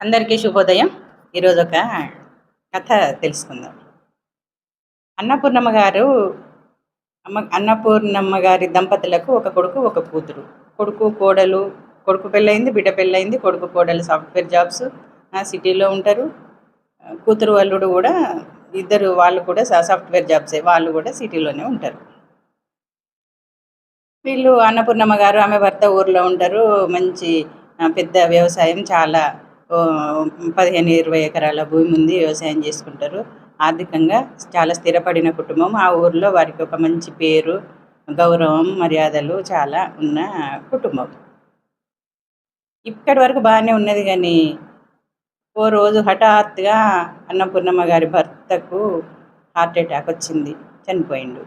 అందరికీ శుభోదయం. ఈరోజు ఒక కథ తెలుసుకుందాం. అన్నపూర్ణమ్మ గారు అమ్మ అన్నపూర్ణమ్మ గారి దంపతులకు ఒక కొడుకు ఒక కూతురు. కొడుకు కోడలు కొడుకు పెళ్ళయింది బిడ్డ పెళ్ళయింది కొడుకు కోడలు సాఫ్ట్వేర్ జాబ్స్ సిటీలో ఉంటారు. కూతురు అల్లుడు కూడా ఇద్దరు వాళ్ళు కూడా సాఫ్ట్వేర్ జాబ్సే వాళ్ళు కూడా సిటీలోనే ఉంటారు. వీళ్ళు అన్నపూర్ణమ్మ గారు ఆమె భర్త ఊర్లో ఉంటారు. మంచి పెద్ద వ్యవసాయం చాలా పదిహేను ఇరవై ఎకరాల భూమి ఉంది వ్యవసాయం చేసుకుంటారు. ఆర్థికంగా చాలా స్థిరపడిన కుటుంబం. ఆ ఊర్లో వారికి ఒక మంచి పేరు గౌరవం మర్యాదలు చాలా ఉన్న కుటుంబం. ఇక్కడి వరకు బాగానే ఉన్నది కానీ ఓ రోజు హఠాత్తుగా అన్నపూర్ణమ్మ గారి భర్తకు హార్ట్ అటాక్ వచ్చింది చనిపోయిండు.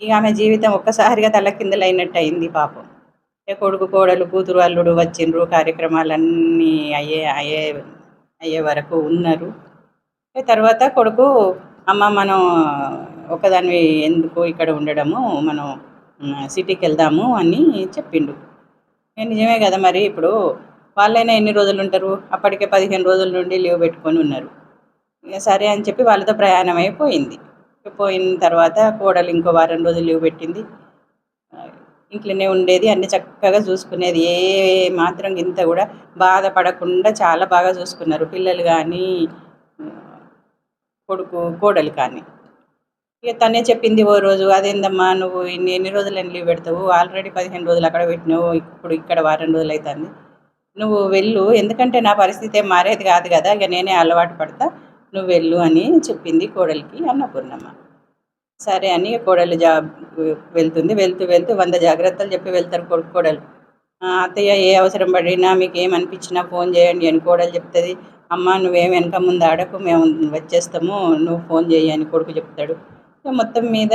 ఇక ఆమె జీవితం ఒక్కసారిగా తలకిందులైనట్టు అయింది పాపం. కొడుకు కోడలు కూతురు అల్లుడు వచ్చిండ్రు కార్యక్రమాలన్నీ అయ్యే అయ్యే అయ్యే వరకు ఉన్నారు. తర్వాత కొడుకు అమ్మ మనం ఒకదానివి ఎందుకు ఇక్కడ ఉండడము మనం సిటీకి వెళ్దాము అని చెప్పిండు. నిజమే కదా మరి ఇప్పుడు వాళ్ళైనా ఎన్ని రోజులు ఉంటారు? అప్పటికే పదిహేను రోజుల నుండి లీవ్ పెట్టుకొని ఉన్నారు. సరే అని చెప్పి వాళ్ళతో ప్రయాణం అయిపోయింది. పోయిన తర్వాత కోడలు ఇంకో వారం రోజులు లీవ్ పెట్టింది. ఇంట్లోనే ఉండేది అన్ని చక్కగా చూసుకునేది. ఏ మాత్రం ఇంత కూడా బాధపడకుండా చాలా బాగా చూసుకున్నారు. పిల్లలు కానీ కొడుకు కోడలు కానీ. ఇక తనే చెప్పింది ఓ రోజు అదేందమ్మా నువ్వు ఇన్ని ఎన్ని రోజులని లీవ్ పెడతావు? ఆల్రెడీ పదిహేను రోజులు అక్కడ పెట్టినావు ఇప్పుడు ఇక్కడ వారం రోజులు అవుతుంది నువ్వు వెళ్ళు. ఎందుకంటే నా పరిస్థితి మారేది కాదు కదా ఇక నేనే అలవాటు పడతా. నువ్వు వెళ్ళు అని చెప్పింది కోడలికి అన్నపూర్ణమ్మ. సరే అని కోడలు జాబ్ వెళ్తుంది. వెళ్తూ వెళ్తూ వంద జాగ్రత్తలు చెప్పి వెళ్తారు కొడుకు కోడలు. అత్తయ్య ఏ అవసరం పడినా మీకు ఏమనిపించినా ఫోన్ చేయండి అని కోడలు చెప్తుంది. అమ్మ నువ్వేం వెనక ముందు ఆడకు మేము వచ్చేస్తాము నువ్వు ఫోన్ చేయి అని కొడుకు చెప్తాడు. మొత్తం మీద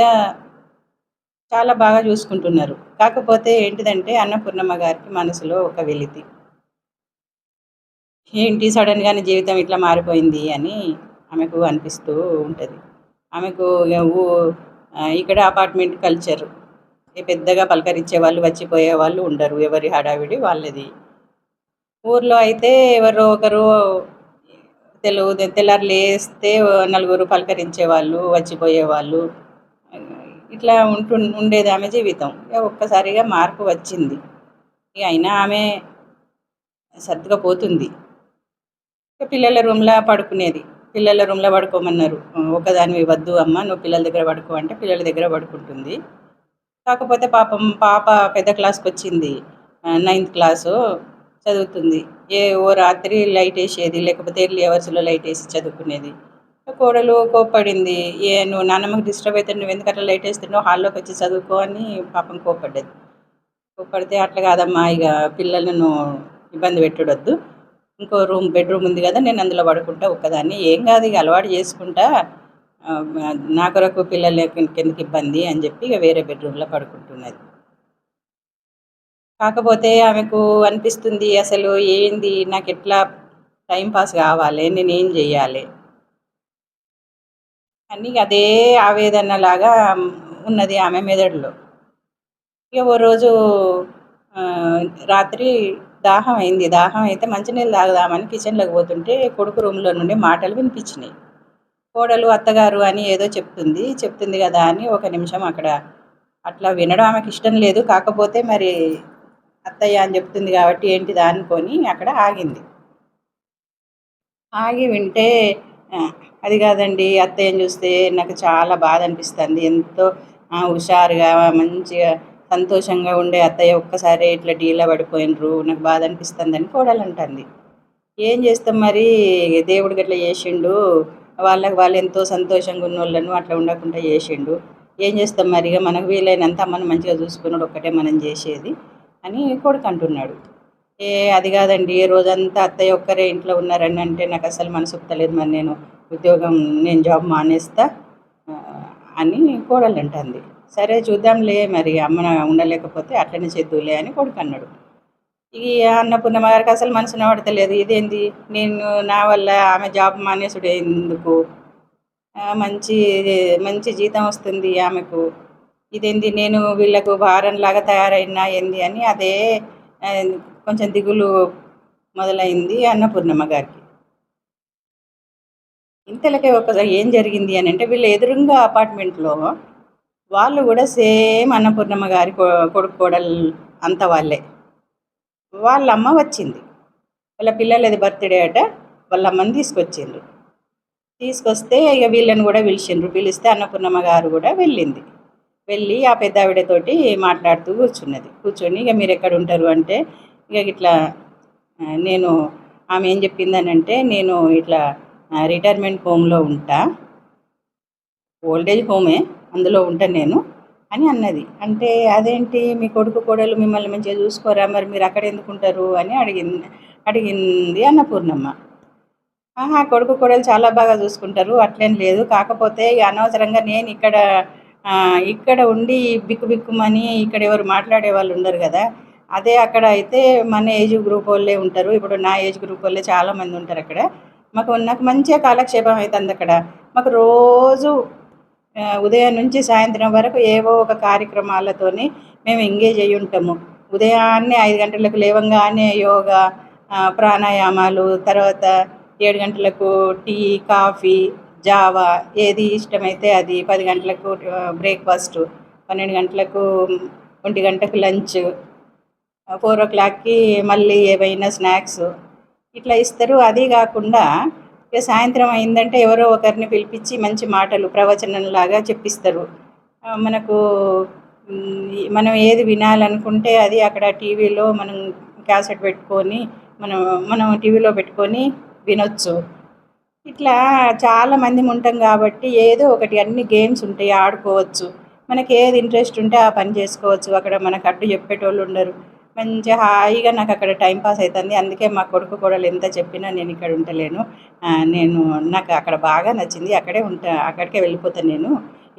చాలా బాగా చూసుకుంటున్నారు. కాకపోతే ఏంటిదంటే అన్నపూర్ణమ్మ గారికి మనసులో ఒక వెలితి. ఏంటి సడన్గానే జీవితం ఇట్లా మారిపోయింది అని ఆమెకు అనిపిస్తూ ఉంటుంది. ఆమెకు ఇక్కడ అపార్ట్మెంట్ కల్చర్ పెద్దగా పలకరించే వాళ్ళు వచ్చిపోయే వాళ్ళు ఉండరు. ఎవరి హడావిడి వాళ్ళది. ఊర్లో అయితే ఎవరో ఒకరు తెలుగు తెల్లారు లేస్తే నలుగురు పలకరించే వాళ్ళు వచ్చిపోయేవాళ్ళు ఇట్లా ఉంటు ఉండేది ఆమె జీవితం. ఇక ఒక్కసారిగా మార్పు వచ్చింది. ఇక అయినా ఆమె సర్దుగా పోతుంది పిల్లల రూమ్లో పడుకునేది. పిల్లల రూమ్లో పడుకోమన్నారు. ఒకదాని వద్దు అమ్మ నువ్వు పిల్లల దగ్గర పడుకో అంటే పిల్లల దగ్గర పడుకుంటుంది. కాకపోతే పాపం పాప పెద్ద క్లాస్కి వచ్చింది నైన్త్ క్లాసు చదువుతుంది. ఏ ఓ రాత్రి లైట్ వేసేది లేకపోతే ఎర్లీ అవర్స్లో లైట్ వేసి చదువుకునేది. కోడలు కోప్పడింది. ఏ నువ్వు నాన్నమ్మకి డిస్టర్బ్ అయితే నువ్వు ఎందుకు అట్లా లైట్ వేస్తున్నావు? హాల్లోకి వచ్చి చదువుకో అని పాపం కోప్పడ్డది. కోప్పడితే అట్లా కాదమ్మా ఇక పిల్లలను ఇబ్బంది పెట్టడొద్దు. ఇంకో రూమ్ బెడ్రూమ్ ఉంది కదా నేను అందులో పడుకుంటా ఒక్కదాన్ని. ఏం కాదు ఇక అలవాటు చేసుకుంటా నా కొరకు పిల్లలు కిందకి ఇబ్బంది అని చెప్పి ఇక వేరే బెడ్రూమ్లో పడుకుంటున్నది. కాకపోతే ఆమెకు అనిపిస్తుంది అసలు ఏంది నాకు ఎట్లా టైం పాస్ కావాలి నేను ఏం చెయ్యాలి అని అదే ఆవేదనలాగా ఉన్నది ఆమె మెదడులో. ఇక ఓ రోజు రాత్రి దాహం అయింది దాహం అయితే మంచినీళ్ళు తాగుదామని కిచెన్లోకి పోతుంటే కొడుకు రూమ్లో నుండి మాటలు వినిపించినాయి. కోడలు అత్తగారు అని ఏదో చెప్తుంది. చెప్తుంది కదా అని ఒక నిమిషం అక్కడ అట్లా వినడం ఆమెకి ఇష్టం లేదు. కాకపోతే మరి అత్తయ్య అని చెప్తుంది కాబట్టి ఏంటిదా అనుకొని అక్కడ ఆగింది. ఆగి వింటే అది కాదండి అత్తయ్యని చూస్తే నాకు చాలా బాధ అనిపిస్తుంది. ఎంతో హుషారుగా మంచిగా సంతోషంగా ఉండే అత్తయ్య ఒక్కసారి ఇట్లా డీలా పడిపోయినరు నాకు బాధ అనిపిస్తుందని కోడలు అంటుంది ఏం చేస్తాం మరి? దేవుడు గట్లా చేసిండు వాళ్ళకి వాళ్ళు ఎంతో సంతోషంగా ఉన్న వాళ్ళను అట్లా ఉండకుండా చేసిండు. ఏం చేస్తాం మరి? ఇక మనకు వీలైనంత అమ్మను మంచిగా చూసుకున్నాడు ఒక్కటే మనం చేసేది అని కొడుకు అంటున్నాడు ఏ అది కాదండి ఏ రోజంతా అత్తయ్య ఒక్కరే ఇంట్లో ఉన్నారని అంటే నాకు అసలు మనసు ఒప్పుతలేదు మరి నేను ఉద్యోగం నేను జాబ్ మానేస్తా అని కోడలు అంటుంది సరే చూద్దాంలే మరి అమ్మ ఉండలేకపోతే అట్లనే చేద్దులే అని కొడుకు అన్నాడు. ఈ అన్నపూర్ణమ్మ గారికి అసలు మనసు నడతలేదు ఇదేంది? నేను నా వల్ల ఆమె జాబ్ మానేసుడు ఎందుకు? మంచి మంచి జీతం వస్తుంది ఆమెకు. ఇదేంది? నేను వీళ్ళకు భారంలాగా తయారైనా ఏంది అని అదే కొంచెం దిగులు మొదలైంది అన్నపూర్ణమ్మ గారికి. ఇంతలకే ఒక ఏం జరిగింది అని అంటే వీళ్ళు ఎదురుగా అపార్ట్మెంట్లో వాళ్ళు కూడా సేమ్ అన్నపూర్ణమ్మ గారి కొడుకు కోడలు అంత వాళ్ళే. వాళ్ళ అమ్మ వచ్చింది. వాళ్ళ పిల్లలది బర్త్డే అట వాళ్ళ అమ్మని తీసుకొచ్చిండ్రు. తీసుకొస్తే ఇక వీళ్ళని కూడా పిలిచిండ్రు. పిలిస్తే అన్నపూర్ణమ్మ గారు కూడా వెళ్ళింది. వెళ్ళి ఆ పెద్ద ఆవిడతోటి మాట్లాడుతూ కూర్చున్నది. కూర్చొని ఇక మీరు ఎక్కడ ఉంటారు అంటే ఇక ఇట్లా నేను ఆమె ఏం చెప్పిందనంటే నేను ఇట్లా రిటైర్మెంట్ హోమ్లో ఉంటా. ఓల్డేజ్ హోమే. అందులో ఉంటాను నేను అని అన్నది. అంటే అదేంటి మీ కొడుకు కోడలు మిమ్మల్ని మంచిగా చూసుకోరా? మరి మీరు అక్కడ ఎందుకు ఉంటారు? అని అడిగింది అడిగింది అన్నపూర్ణమ్మ ఆహా కొడుకు కోడలు చాలా బాగా చూసుకుంటారు అట్లేం లేదు. కాకపోతే ఇక అనవసరంగా నేను ఇక్కడ ఇక్కడ ఉండి బిక్కు బిక్కుమని ఇక్కడ ఎవరు మాట్లాడే వాళ్ళు ఉండరు కదా. అదే అక్కడ అయితే మన ఏజ్ గ్రూప్ వాళ్ళే ఉంటారు. ఇప్పుడు నా ఏజ్ గ్రూప్ వాళ్ళే చాలామంది ఉంటారు అక్కడ. మాకు నాకు మంచిగా కాలక్షేపం అవుతుంది అక్కడ. మాకు రోజు ఉదయం నుంచి సాయంత్రం వరకు ఏవో ఒక కార్యక్రమాలతోని మేము ఎంగేజ్ అయ్యి ఉంటాము. ఉదయాన్నే ఐదు గంటలకు లేవంగానే యోగా ప్రాణాయామాలు తర్వాత ఏడు గంటలకు టీ కాఫీ జావా ఏది ఇష్టమైతే అది పది గంటలకు బ్రేక్ఫాస్ట్ పన్నెండు గంటలకు ఒంటి గంటకు లంచ్ ఫోర్ ఓ క్లాక్కి మళ్ళీ ఏవైనా స్నాక్స్ ఇట్లా ఇస్తారు. అది కాకుండా ఇక సాయంత్రం అయిందంటే ఎవరో ఒకరిని పిలిపించి మంచి మాటలు ప్రవచనంలాగా చెప్పిస్తారు. మనకు మనం ఏది వినాలనుకుంటే అది అక్కడ టీవీలో మనం క్యాసెట్ పెట్టుకొని మనం మనం టీవీలో పెట్టుకొని వినొచ్చు. ఇట్లా చాలా మంది ఉంటాం కాబట్టి ఏదో ఒకటి అన్ని గేమ్స్ ఉంటాయి ఆడుకోవచ్చు. మనకి ఏది ఇంట్రెస్ట్ ఉంటే ఆ పని చేసుకోవచ్చు. అక్కడ మనకు అడ్డు చెప్పేటోళ్ళు ఉండరు. మంచిగా హాయిగా నాకు అక్కడ టైం పాస్ అవుతుంది. అందుకే మా కొడుకు కూడా ఎంత చెప్పినా నేను ఇక్కడ ఉండలేను. నేను నాకు అక్కడ బాగా నచ్చింది. అక్కడే ఉంటా అక్కడికే వెళ్ళిపోతాను నేను.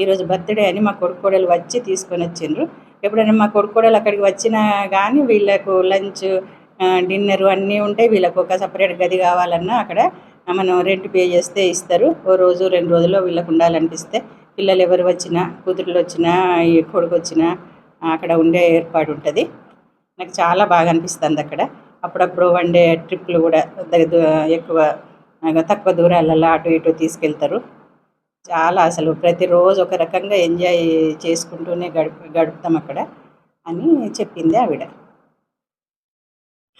ఈరోజు బర్త్డే అని మా కొడుకోడలు వచ్చి తీసుకొని వచ్చిండ్రు. ఎప్పుడైనా మా కొడుకు కోడలు అక్కడికి వచ్చినా కానీ వీళ్ళకు లంచ్ డిన్నర్ అన్నీ ఉంటాయి. వీళ్ళకు ఒక సపరేట్ గది కావాలన్నా అక్కడ మనం రెంట్ పే చేస్తే ఇస్తారు. ఓ రోజు రెండు రోజుల్లో వీళ్ళకు ఉండాలనిపిస్తే పిల్లలు ఎవరు వచ్చినా కూతురులు వచ్చినా కొడుకు వచ్చినా అక్కడ ఉండే ఏర్పాటు ఉంటుంది. నాకు చాలా బాగా అనిపిస్తుంది అక్కడ. అప్పుడప్పుడు వన్ డే ట్రిప్లు కూడా ఎక్కువ తక్కువ దూరాలలో అటు ఇటు తీసుకెళ్తారు. చాలా అసలు ప్రతిరోజు ఒక రకంగా ఎంజాయ్ చేసుకుంటూనే గడుపు గడుపుతాం అక్కడ అని చెప్పింది ఆవిడ.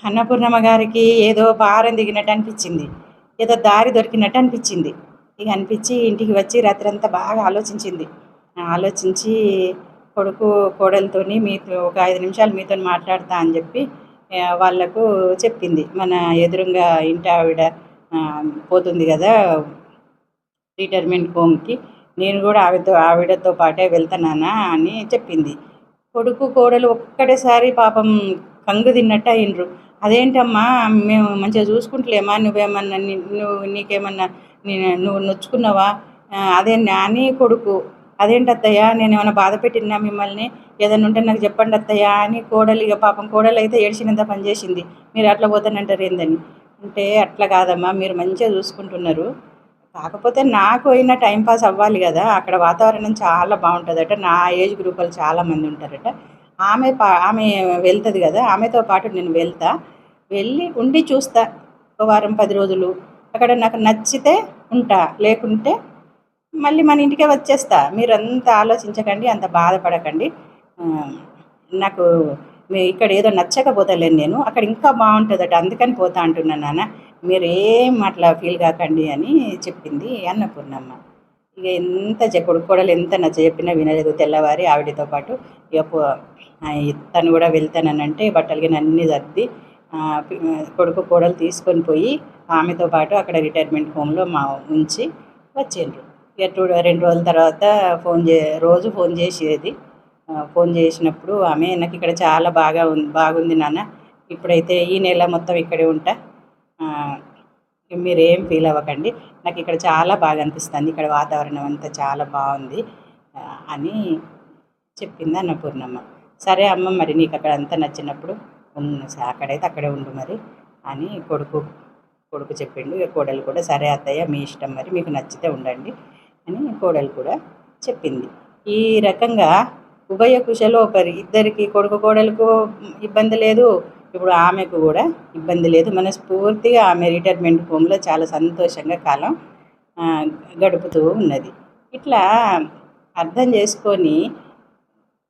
అన్నపూర్ణమ్మ గారికి ఏదో భారం దిగినట్టు అనిపించింది. ఏదో దారి దొరికినట్టు అనిపించింది. ఇక అనిపించి ఇంటికి వచ్చి రాత్రంతా బాగా ఆలోచించింది. ఆలోచించి కొడుకు కోడలతోని మీతో ఒక ఐదు నిమిషాలు మీతో మాట్లాడతా అని చెప్పి వాళ్ళకు వాళ్ళకు చెప్పింది. మన ఎదురుగా ఇంటి ఆవిడ పోతుంది కదా రిటైర్మెంట్ హోమ్కి. నేను కూడా ఆవిడతో ఆవిడతో పాటే వెళ్తున్నానా అని చెప్పింది. కొడుకు కోడలు ఒక్కటేసారి పాపం కంగు తిన్నట్టు అయినరు అదేంటమ్మా మేము మంచిగా చూసుకుంటలేమా? నువ్వేమన్నా నువ్వు నీకేమన్నా నువ్వు నొచ్చుకున్నావా? అదే నాని కొడుకు అదేంటి అత్తయ్య నేను ఏమైనా బాధ పెట్టినా మిమ్మల్ని? ఏదైనా ఉంటే నాకు చెప్పండి అత్తయ్య అని కోడలు ఇక పాపం కోడలు అయితే ఏడ్చినంత పనిచేసింది మీరు అట్లా పోతానంటారు ఏందని? అంటే అట్లా కాదమ్మా మీరు మంచిగా చూసుకుంటున్నారు. కాకపోతే నాకు అయినా టైంపాస్ అవ్వాలి కదా అక్కడ వాతావరణం చాలా బాగుంటుందట. నా ఏజ్ గ్రూప్ వాళ్ళు ఉంటారట. ఆమె పా ఆమె వెళ్తుంది కదా ఆమెతో పాటు నేను వెళ్తా. వెళ్ళి ఉండి చూస్తా. ఒక వారం పది రోజులు. అక్కడ నాకు నచ్చితే ఉంటా లేకుంటే మళ్ళీ మన ఇంటికే వచ్చేస్తా. మీరు అంత ఆలోచించకండి అంత బాధపడకండి. నాకు ఇక్కడ ఏదో నచ్చకపోతలేను నేను. అక్కడ ఇంకా బాగుంటుందట అందుకని పోతా అంటున్నాను నాన్న. మీరు ఏం అట్లా ఫీల్ కాకండి అని చెప్పింది అన్నపూర్ణమ్మ ఇక ఎంత చె- కొడుకు కోడలు ఎంత నచ్చ చెప్పినా వినలేదు. తెల్లవారి ఆవిడతో పాటు ఇక తను కూడా వెళ్తానంటే బట్టలు అన్ని అన్నీ సర్ది కొడుకు కోడలు తీసుకొని పోయి ఆమెతో పాటు అక్కడ రిటైర్మెంట్ హోమ్లో మా ఉంచి వచ్చిండ్రు ఇక టూ రెండు రోజుల తర్వాత ఫోన్ చే రోజు ఫోన్ చేసేది. ఫోన్ చేసినప్పుడు ఆమె నాకు ఇక్కడ చాలా బాగా ఉంది బాగుంది నాన్న. ఇప్పుడైతే ఈ నెల మొత్తం ఇక్కడే ఉంటా. మీరు ఏం ఫీల్ అవ్వకండి. నాకు ఇక్కడ చాలా బాగా అనిపిస్తుంది. ఇక్కడ వాతావరణం అంతా చాలా బాగుంది. అని చెప్పింది అన్నపూర్ణమ్మ సరే అమ్మ మరి నీకు అక్కడ అంతా నచ్చినప్పుడు ఉన్న అక్కడైతే అక్కడే ఉండు మరి అని కొడుకు కొడుకు చెప్పిండు. ఇక కోడలు కూడా సరే అత్తయ్య మీ ఇష్టం మరి. మీకు నచ్చితే ఉండండి. అని కోడలు కూడా చెప్పింది. ఈ రకంగా ఉభయ కుశలో ఒకరి ఇద్దరికి కొడుకు కోడలకు ఇబ్బంది లేదు. ఇప్పుడు ఆమెకు కూడా ఇబ్బంది లేదు. మనస్ఫూర్తిగా ఆమె రిటైర్మెంట్ హోమ్లో చాలా సంతోషంగా కాలం గడుపుతూ ఉన్నది. ఇట్లా అర్థం చేసుకొని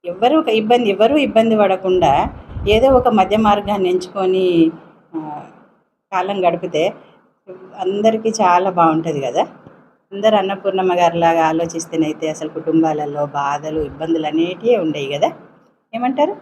ఎవ్వరు ఒక ఇబ్బంది ఎవరు ఇబ్బంది పడకుండా ఏదో ఒక మధ్య మార్గాన్ని ఎంచుకొని కాలం గడిపితే అందరికీ చాలా బాగుంటుంది కదా. అందరు అన్నపూర్ణమ్మ గారిలాగా ఆలోచిస్తేనైతే అసలు కుటుంబాలలో బాధలు ఇబ్బందులు అనేటివే ఉండేవి కదా? ఏమంటారు?